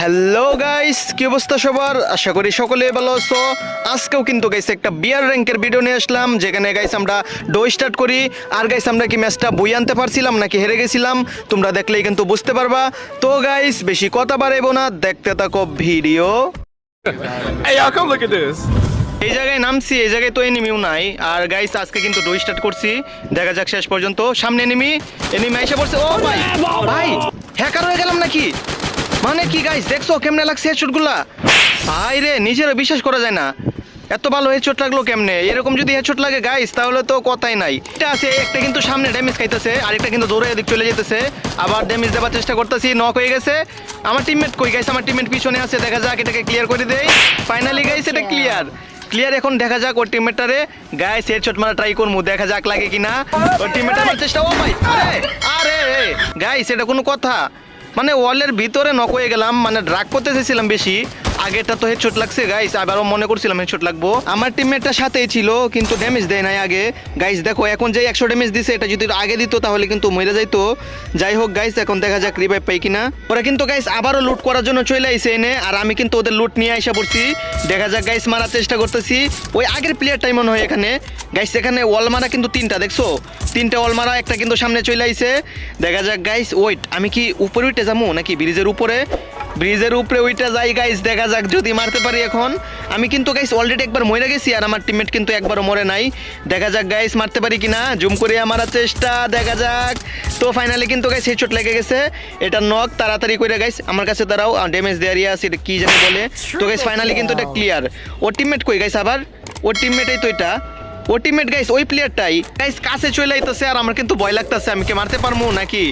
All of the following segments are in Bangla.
হ্যালো গাইস কি অবস্থা সবার? আশা করি সকলে ভালো আছো। আজকেও কিন্তু গাইস একটা বিয়ার র্যাঙ্কের ভিডিও নিয়ে আসলাম যেখানে গাইস আমরা ডো স্টার্ট করি। আর গাইস আমরা কি ম্যাচটা বই আনতে পারছিলাম নাকি হেরে গেছিলাম তোমরা দেখলেই কিন্তু বুঝতে পারবা। তো গাইস বেশি কথা বাড়াইবো না দেখতে থাকো ভিডিও. এই জায়গায় নামছি এই জায়গায় তো এনিমিও নাই। আর গাইস আজকে কিন্তু ডো স্টার্ট করছি। দেখা যাক শেষ পর্যন্ত। সামনে এনিমি এনিমি এসে পড়ছে। ও ভাই ভাই হ্যাকার হয়ে গেলাম নাকি? মানে কি গাইস দেখছ কেমনে লাগছে হেডশটগুলা ভাই রে নিজেরও বিশ্বাস করা যায় না। এত ভালো হেডশট লাগল কেমনে? এরকম যদি হেডশট লাগে গাইস তাহলে তো কথাই নাই। এটা আছে, একটা কিন্তু সামনে ড্যামেজ খাইতেছে, আরেকটা কিন্তু দৌড়ে এদিক চলে যেতেছে। আবার ড্যামেজ দেওয়ার চেষ্টা করতেছি নক হয়ে গেছে। আমার টিমমেট কই গাইস আমার টিমমেট পিছনে আছে, দেখা যাক, এটাকে ক্লিয়ার করে দেই। ফাইনালি গাইস এটা ক্লিয়ার ক্লিয়ার এখন দেখা যাক ওর টিমমেটটারে গায়ে সেট শট মারা ট্রাই করব দেখা যাক লাগে কিনা। ওর টিমমেট আমার চেষ্টা ও ভাই আরে আরে গাইস এটা কোনো কথা। মানে ওয়ালের ভিতরে নক হয়ে গেলাম মানে ড্রাগ করতে চেয়েছিলাম বেশি আগেটা তো হেডশট লাগছে গাইস আবারও মনে করছিলাম হেডশট লাগবো। আমার টিমমেটটা সাথেই ছিল, কিন্তু ড্যামেজ দেয় নাই আগে। গাইস দেখো, এখন যে একশো ড্যামেজ দিছে, এটা যদি আগে দিত, তাহলে কিন্তু মরে যাইতো। যাই হোক গাইস এখন দেখা যাক রিভাইভ পাই কিনা। ওরা কিন্তু গাইস আবারও লুট করার জন্য চলে আইসে এনে, আর আমি কিন্তু ওদের লুট নিয়ে আইসা পড়ছি। দেখা যাক গাইস মারার চেষ্টা করতেছি। ওই আগের প্লেয়ারটাই মনে হয় এখানে। গাইস এখানে ওয়াল মারা কিন্তু তিনটা, দেখছ? তিনটা ওয়াল মারা, একটা কিন্তু সামনে চলে আইছে। দেখা যাক গাইস ওয়েট আমি কি উপরে উঠে যাব, নাকি ব্রিজের উপরে? ব্রিজের উপরে ওইটা যাই গাইস দেখা যাক যদি মারতে পারি এখন। আমি কিন্তু গাইস অলরেডি একবার মরে গেছি আর আমার টিমমেট কিন্তু একবারও মরে নাই। দেখা যাক গাইস মারতে পারি কিনা। জুম করে আমার চেষ্টা, দেখা যাক। তো ফাইনালি কিন্তু গাইস হেডশট লেগে গেছে। এটা নক তাড়াতাড়ি করে গাইস আমার কাছে দাঁড়াও। ড্যামেজ দেওয়ার ইয়ে আছে কি জানি বলে। তো গাইস ফাইনালি কিন্তু এটা ক্লিয়ার ওর টিমমেট কই গাইস আবার? ওর টিমমেটই তো এটা। ও টিমমেট গাইস ওই প্লেয়ারটাই গাইস কাছে চলে আইতেছে আর আমার কিন্তু ভয় লাগতেছে, আমি কি মারতে পারব নাকি?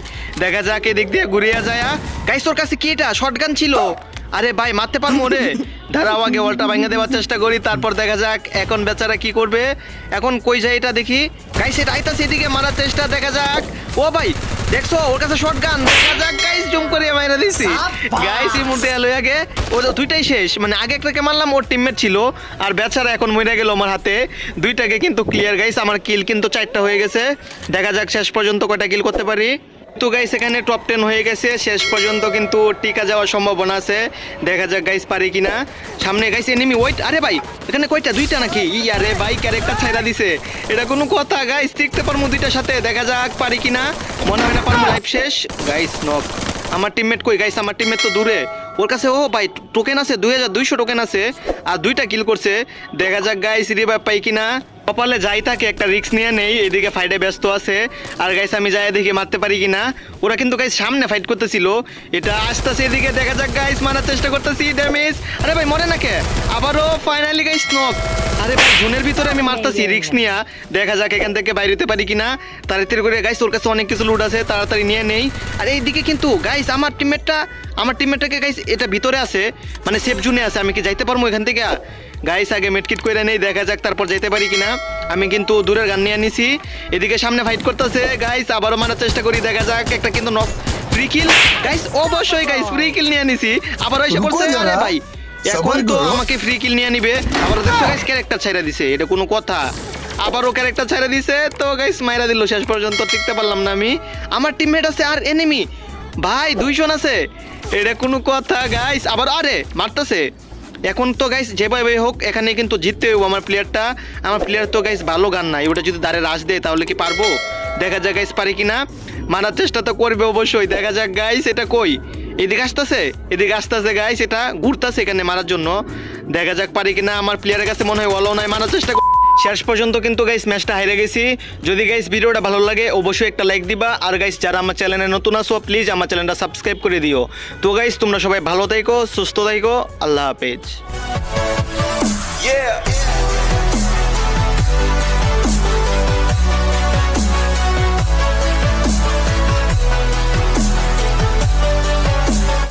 দেখা যাক, এদিক দিয়ে ঘুরিয়া যায়। গাইস ওর কাছে কি এটা? শটগান ছিল। আরে ভাই মারতে পারব রে। দাঁড়াও আগে ওয়ালটা ভাঙা দেওয়ার চেষ্টা করি তারপর দেখা যাক এখন বেচারা কি করবে। এখন কই যায় এটা দেখি। গাইস এটা আইতাছে এদিকে মারার চেষ্টা দেখা যাক। ও ভাই দেখছ ওর কাছে শটগান দেখা যাক গাইস জুম করে মাইরা দিছি। গাইস এই মুহূর্তে এলো আগে। ও দুইটাই শেষ। মানে আগে একটাকে মারলাম ওর টিমমেট ছিল। আর বেচারা এখন মরে গেল আমার হাতে। দুইটাকে কিন্তু ক্লিয়ার গাইস আমার কিল কিন্তু চারটা হয়ে গেছে। দেখা যাক শেষ পর্যন্ত কয়টা কিল করতে পারি। তো গাইস এখানে টপ টেন হয়ে গেছে। শেষ পর্যন্ত কিন্তু টিকা যাওয়ার সম্ভাবনা আছে। দেখা যাক গাইস পারি কিনা। সামনে গাইস এনিমি ওয়েট আরে ভাই, এখানে কয়টা? দুইটা নাকি? ই, আরে ভাই ক্যারেক্টার ছাইরা দিছে। এটা কোনো কথা গাইস টিকতে পারমু দুইটার সাথে। দেখা যাক, পারি কিনা। মনে হয় না পারমু লাইফ শেষ। গাইস নক আমার টিমমেট কই? গাইস আমার টিমমেট তো দূরে। ওর কাছে, ও ভাই টোকেন আছে, দুই হাজার দুইশো টোকেন আছে। আর দুইটা কিল করছে। দেখা যাক গাইস রিভাইভ পাই কিনা। কপালে যাই থাকে, একটা রিক্স নিয়ে নেই, এদিকে ফাইটে ব্যস্ত আছে। আর গাইস আমি যাই দেখি মারতে পারি কিনা? ওরা কিন্তু গাইস সামনে ফাইট করতেছিল। এটা আসতেছে এদিকে, দেখা যাক গাইস মারার চেষ্টা করতেছি ড্যামেজ আরে ভাই, মরে না কে? আবারও ফাইনালি গাইস নক আরে ভাই, জোনের ভিতরে আমি মারতাছি রিক্স নিয়ে। দেখা যাক এখান থেকে বাইরে হতে পারি কিনা। তাড়াতাড়ি করে গাইস ওর কাছে অনেক কিছু লুট আছে, তাড়াতাড়ি নিয়ে নেই। আর এইদিকে কিন্তু গাইস আমার টিমমেটটা আমার টিমমেটটাকে গাইস এটা ভিতরে আছে মানে সেফ জোনে আছে আমি কি যাইতে পারব এখান থেকে? গাইস আগে মেটকিট করে নেই দেখা যাক তারপর যেতে পারি কিনা। আমি কিন্তু দূরের গান নিয়ে নিছি এদিকে সামনে ফাইট করতেছে। গাইস আবারও মারার চেষ্টা করি দেখা যাক একটা কিন্তু নক ফ্রি কিল গাইস অবশ্যই গাইস ফ্রি কিল নিয়ে নিছি আবার এসে পড়ছে আরে ভাই এখন তো আমাকে ফ্রি কিল নিয়ে নিবে আবার দেখছ গাইস ক্যারেক্টার ছাইরা দিছে এটা কোনো কথা। আবারও ক্যারেক্টার ছাইরা দিছে তো গাইস মাইরা দিল শেষ পর্যন্ত টিকতে পারলাম না আমি। আমার টিমমেট আছে আর এনিমি ভাই, দুইজন আছে। এটা কোনো কথা গাইস আবার আরে, মারতেছে। এখন তো গাইস যেভাবে হোক, এখানে কিন্তু জিততে হইব আমার প্লেয়ারটা আমার প্লেয়ার তো গাইস ভালো গান নাই। ওটা যদি দাঁড়ে রাশ দেয়, তাহলে কি পারব? দেখা যাক গাইস পারি কিনা। মারার চেষ্টা তো করবে অবশ্যই। দেখা যাক গাইস এটা কই? এদিকে আসতেছে? এদিকে আসতেছে গাইস এটা ঘুরতেছে এখানে মারার জন্য। দেখা যাক, পারি কিনা। আমার প্লেয়ারের কাছে মনে হয় ওয়ালো নাই। মারার চেষ্টা শেষ পর্যন্ত কিন্তু গাইস ম্যাচটা হারে গেছি। যদি গাইস ভিডিওটা ভালো লাগে, অবশ্যই একটা লাইক দিবা। আর গাইস যারা আমার চ্যানেলে নতুন আসো প্লিজ আমার চ্যানেলটা সাবস্ক্রাইব করে দিও। তো গাইস তোমরা সবাই ভালো থাইকো, সুস্থ থাইকো। আল্লাহ হাফেজ। Yeah.